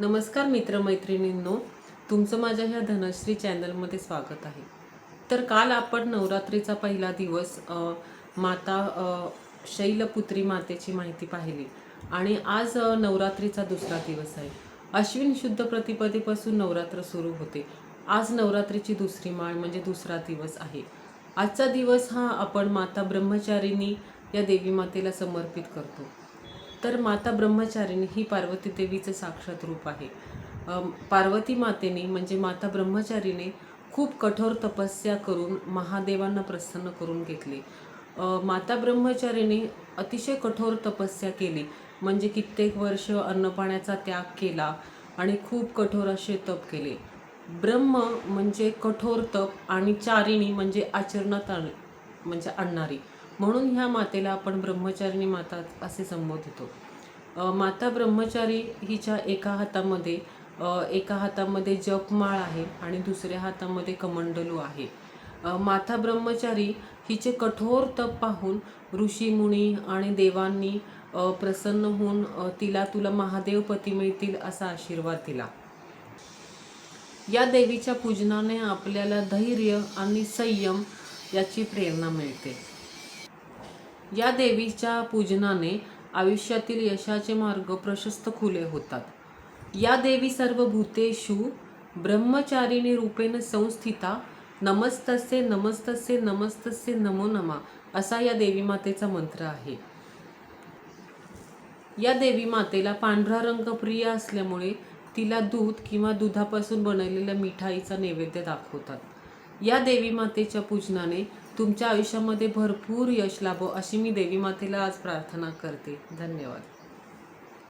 नमस्कार मित्रमैत्रिणींनो तुमचं माझ्या ह्या धनश्री चॅनलमध्ये स्वागत आहे. तर काल आपण नवरात्रीचा पहिला दिवस माता शैलपुत्री मातेची माहिती पाहिली. आणि आज नवरात्रीचा दुसरा दिवस आहे. अश्विन शुद्ध प्रतिपदेपासून नवरात्र सुरू होते. आज नवरात्रीची दुसरी माळ म्हणजे दुसरा दिवस आहे. आजचा दिवस हा आपण माता ब्रह्मचारिणी या देवी मातेला समर्पित करतो. तर माता ब्रह्मचारिणी ही पार्वती देवीचं साक्षात रूप आहे. पार्वती मातेने म्हणजे माता ब्रह्मचारीने खूप कठोर तपस्या करून महादेवांना प्रसन्न करून घेतले. माता ब्रह्मचारीने अतिशय कठोर तपस्या केली. म्हणजे कित्येक वर्ष अन्नपाण्याचा त्याग केला आणि खूप कठोर असे तप केले. ब्रह्म म्हणजे कठोर तप आणि चारिणी म्हणजे आचरणात आण म्हणजे आणणारी. म्हणून ह्या मातेला आपण ब्रह्मचारिणी माता असे संबोधतो. माता ब्रह्मचारी हिच्या एका हातामध्ये एका हातामध्ये जपमाळ आहे आणि दुसऱ्या हातामध्ये कमंडलू आहे. माता ब्रह्मचारी हिचे कठोर तप पाहून ऋषी मुनी आणि देवांनी प्रसन्न होऊन तिला तुला महादेव पती मिळतील असा आशीर्वाद दिला. या देवीच्या पूजनाने आपल्याला धैर्य आणि संयम याची प्रेरणा मिळते. या देवीच्या पूजनाने आयुष्यातील यशाचे मार्ग प्रशस्त खुले होतात. या देवी सर्व भूतेषु ब्रह्मचारिणी रूपेण संस्थिता नमस्तस्य नमस्तस्य नमस्तस्य नमो नमा असा या देवी मातेचा मंत्र आहे. या देवी मातेला पांढरा रंग प्रिय असल्यामुळे तिला दूध किंवा दुधापासून बनवलेल्या मिठाईचा नैवेद्य दाखवतात. या देवी मातेच्या पूजनाने तुमच्या आयुष्यामध्ये भरपूर यश लाभो अशी मी देवी मातेला आज प्रार्थना करते. धन्यवाद.